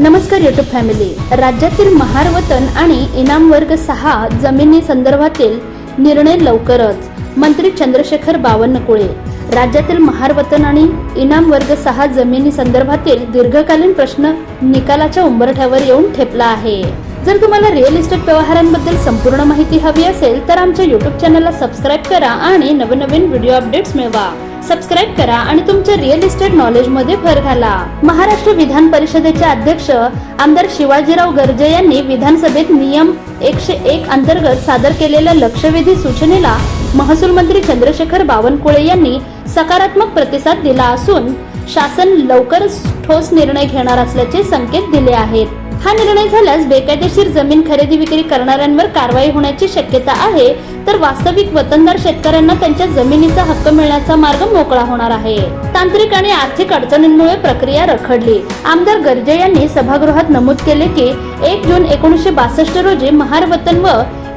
नमस्कार YouTube family राज्यातील महार वतन आणि इनाम वर्ग सहा जमिनी संदर्भातील निर्णय लवकरच. मंत्री चंद्रशेखर बावनकुळे. राज्यातील महार वतन आणि इनाम वर्ग सहा जमिनी संदर्भातील दीर्घकालीन प्रश्न निकालाच्या उंबरठ्यावर येऊन ठेपला आहे. जर तुम्हाला रिअल इस्टेट व्यवहारांबद्दल संपूर्ण माहिती हवी असेल तर आमच्या युट्यूब चॅनलला सबस्क्राईब करा आणि नवनवीन व्हिडिओ अपडेट्स मिळवा. सबस्क्राईब करा आणि तुमच्या रिअल इस्टेट नॉलेजमध्ये भर घाला. महाराष्ट्र विधान परिषदेचे अध्यक्ष आमदार शिवाजीराव गर्जे यांनी विधानसभेत नियम एकशे एक अंतर्गत सादर केलेल्या लक्षवेधी सूचनेला महसूल मंत्री चंद्रशेखर बावनकुळे यांनी सकारात्मक प्रतिसाद दिला असून शासन लवकरच ठोस निर्णय घेणार असल्याचे संकेत दिले आहेत. हा निर्णय झाल्यास बेकायदेशीर जमीन खरेदी विक्री करणाऱ्यांवर कारवाई होण्याची शक्यता आहे तर वास्तविक वतनदार शेतकऱ्यांना त्यांच्या जमिनीचा हक्क मिळण्याचा मार्ग मोकळा होणार आहे. तांत्रिक आणि आर्थिक अडचणींमुळे प्रक्रिया रखडली. आमदार गर्जे यांनी सभागृहात नमूद केले की एक जून एकोणीसशे बासष्ट रोजी महार वतन व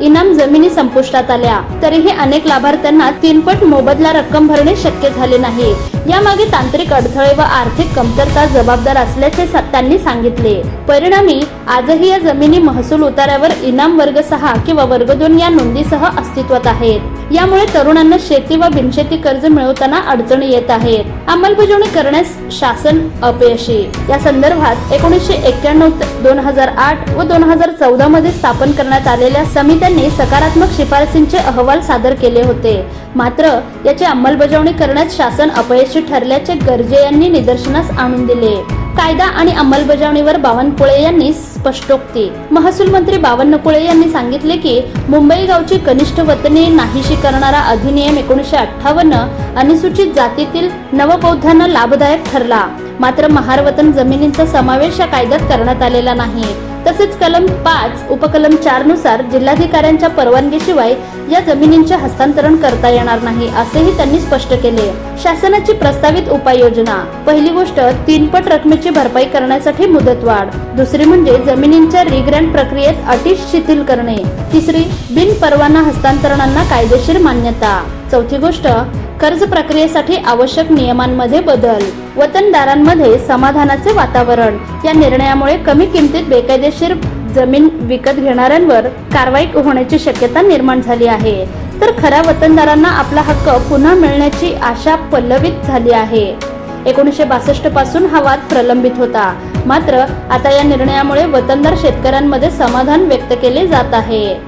इनाम जमिनी संपुष्टात आल्या. तरीही अनेक लाभार्थ्यांना तीनपट मोबदला रक्कम भरणे शक्य झाले नाही. यामागे तांत्रिक अडथळे व आर्थिक कमतरता जबाबदार असल्याचे त्यांनी सांगितले. परिणामी आजही या जमिनी महसूल उतार्यावर इनाम वर्ग सहा किंवा वर्ग दोन या नोंदीसह अस्तित्वात आहेत. यामुळे तरुणांना शेती व बिनशेती कर्ज मिळवताना अडचणी येत आहेत. अंमलबजावणी करण्यास शासन अपयशी. या संदर्भात एकोणीसशे एक्क्याण्णव दोन हजार आठ व दोन हजार चौदा मध्ये स्थापन करण्यात आलेल्या समित्यांनी सकारात्मक शिफारसींचे अहवाल सादर केले होते. मात्र याची अंमलबजावणी करण्यात शासन अपयशी ठरल्याचे गर्जे यांनी निदर्शनास आणून दिले. कायदा आणि अंमलबजावणीवर बावनकुळे यांनी स्पष्टोक्ती महसूल मंत्री बावनकुळे यांनी सांगितले की मुंबई गावची कनिष्ठ वतने नाहीशी करणारा अधिनियम एकोणीसशे अठ्ठावन्न अनुसूचित जातीतील नवबौद्धांना लाभदायक ठरला. मात्र महारवतन जमिनींचा समावेश या कायद्यात करण्यात आलेला नाही. तसेच कलम पाच उपकलम चारनुसार जिल्हाधिकाऱ्यांच्या परवानगीशिवाय या जमिनींचे हस्तांतरण करता येणार नाही असेही त्यांनी स्पष्ट केले. शासनाची प्रस्तावित उपाययोजना. पहिली गोष्ट तीनपट रकमेची भरपाई करण्यासाठी मुदतवाढ दुसरी म्हणजे जमिनींच्या रिग्रँड प्रक्रियेत अटी शिथिल करणे. तिसरी बिन परवाना हस्तांतरणांना कायदेशीर मान्यता. चौथी गोष्ट कर्ज प्रक्रियेसाठी आवश्यक नियमांमध्ये बदल. वतनदारांमध्ये समाधानाचे वातावरण. या निर्णयामुळे कमी किमतीत बेकायदेशीर जमीन विकत घेणाऱ्यांवर कारवाई होण्याची शक्यता निर्माण झाली आहे. तर खऱ्या वतनदारांना आपला हक्क पुन्हा मिळण्याची आशा पल्लवित झाली आहे. एकोणीसशे बासष्टपासून हा वाद प्रलंबित होता. मात्र आता या निर्णयामुळे वतनदार शेतकऱ्यांमध्ये समाधान व्यक्त केले जात आहे.